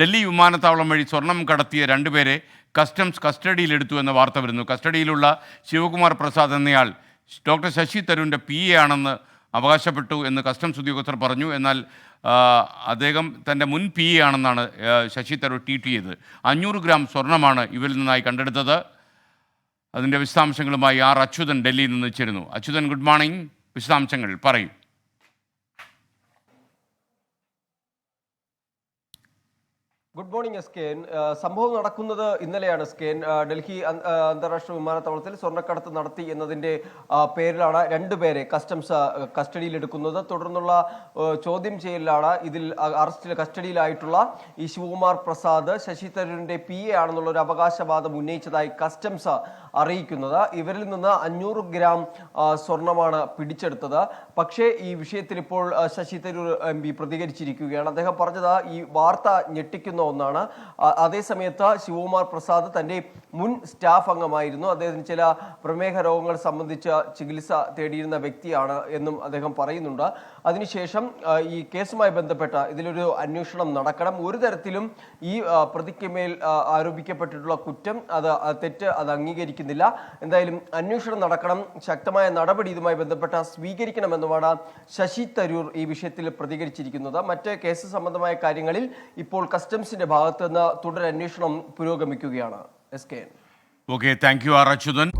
ഡൽഹി വിമാനത്താവളം വഴി സ്വർണം കടത്തിയ രണ്ടുപേരെ കസ്റ്റംസ് കസ്റ്റഡിയിലെടുത്തു എന്ന വാർത്ത വരുന്നു. കസ്റ്റഡിയിലുള്ള ശിവകുമാർ പ്രസാദ് എന്നയാൾ ഡോക്ടർ ശശി തരൂരിന്റെ പി എ ആണെന്ന് അവകാശപ്പെട്ടു എന്ന് കസ്റ്റംസ് ഉദ്യോഗസ്ഥർ പറഞ്ഞു. എന്നാൽ അദ്ദേഹം തന്റെ മുൻ പി എ ആണെന്നാണ് ശശി തരൂർ ട്വീറ്റ് ചെയ്തത്. അഞ്ഞൂറ് ഗ്രാം സ്വർണമാണ് ഇവരിൽ നിന്നായി കണ്ടെടുത്തത്. അതിന്റെ വിശദാംശങ്ങളുമായി ആർ അച്യുതൻ ഡൽഹിയിൽ നിന്ന് ചേരുന്നു. Achuthan good morning. വിശദാംശങ്ങൾ പറയൂ. Good morning S K N. സംഭവം നടക്കുന്നത് ഇന്നലെയാണ് എസ് കെ എൻ. ഡൽഹി അന്താരാഷ്ട്ര വിമാനത്താവളത്തിൽ സ്വർണക്കടത്ത് നടത്തി എന്നതിന്റെ ആ, പേരിലാണ് രണ്ടുപേരെ കസ്റ്റംസ് കസ്റ്റഡിയിലെടുക്കുന്നത്. തുടർന്നുള്ള ചോദ്യം ചെയ്യലിലാണ് ഇതിൽ അറസ്റ്റിൽ കസ്റ്റഡിയിലായിട്ടുള്ള ഈ ശിവകുമാർ പ്രസാദ് ശശി തരൂരിന്റെ പി എ ആണെന്നുള്ള ഒരു അവകാശവാദം ഉന്നയിച്ചതായി കസ്റ്റംസ് അറിയിക്കുന്നത്. ഇവരിൽ നിന്ന് അഞ്ഞൂറ് ഗ്രാം സ്വർണമാണ് പിടിച്ചെടുത്തത്. പക്ഷേ ഈ വിഷയത്തിൽ ഇപ്പോൾ ശശി തരൂർ എം പ്രതികരിച്ചിരിക്കുകയാണ്. അദ്ദേഹം പറഞ്ഞത് ഈ വാർത്ത ഞെട്ടിക്കുന്ന ഒന്നാണ്. അതേ അതേസമയത്ത് ശിവകുമാർ പ്രസാദ് തന്റെ മുൻ സ്റ്റാഫ് അംഗമായിരുന്നു. അദ്ദേഹത്തിന് ചില പ്രമേഹ രോഗങ്ങൾ സംബന്ധിച്ച ചികിത്സ തേടിയിരുന്ന വ്യക്തിയാണ് എന്നും അദ്ദേഹം പറയുന്നുണ്ട്. അതിനുശേഷം ഈ കേസുമായി ബന്ധപ്പെട്ട ഇതിലൊരു അന്വേഷണം നടക്കണം. ഒരു തരത്തിലും ഈ പ്രതിക്ക് മേൽ ആരോപിക്കപ്പെട്ടിട്ടുള്ള കുറ്റം അത് തെറ്റ് അത് അംഗീകരിക്കുന്നില്ല. എന്തായാലും അന്വേഷണം നടക്കണം. ശക്തമായ നടപടി ഇതുമായി ബന്ധപ്പെട്ട സ്വീകരിക്കണമെന്നുമാണ് ശശി തരൂർ ഈ വിഷയത്തിൽ പ്രതികരിച്ചിരിക്കുന്നത്. മറ്റ് കേസ് സംബന്ധമായ കാര്യങ്ങളിൽ ഇപ്പോൾ കസ്റ്റംസിന്റെ ഭാഗത്ത് നിന്ന് തുടരന്വേഷണം പുരോഗമിക്കുകയാണ്. S K okay thank you R Achuthan.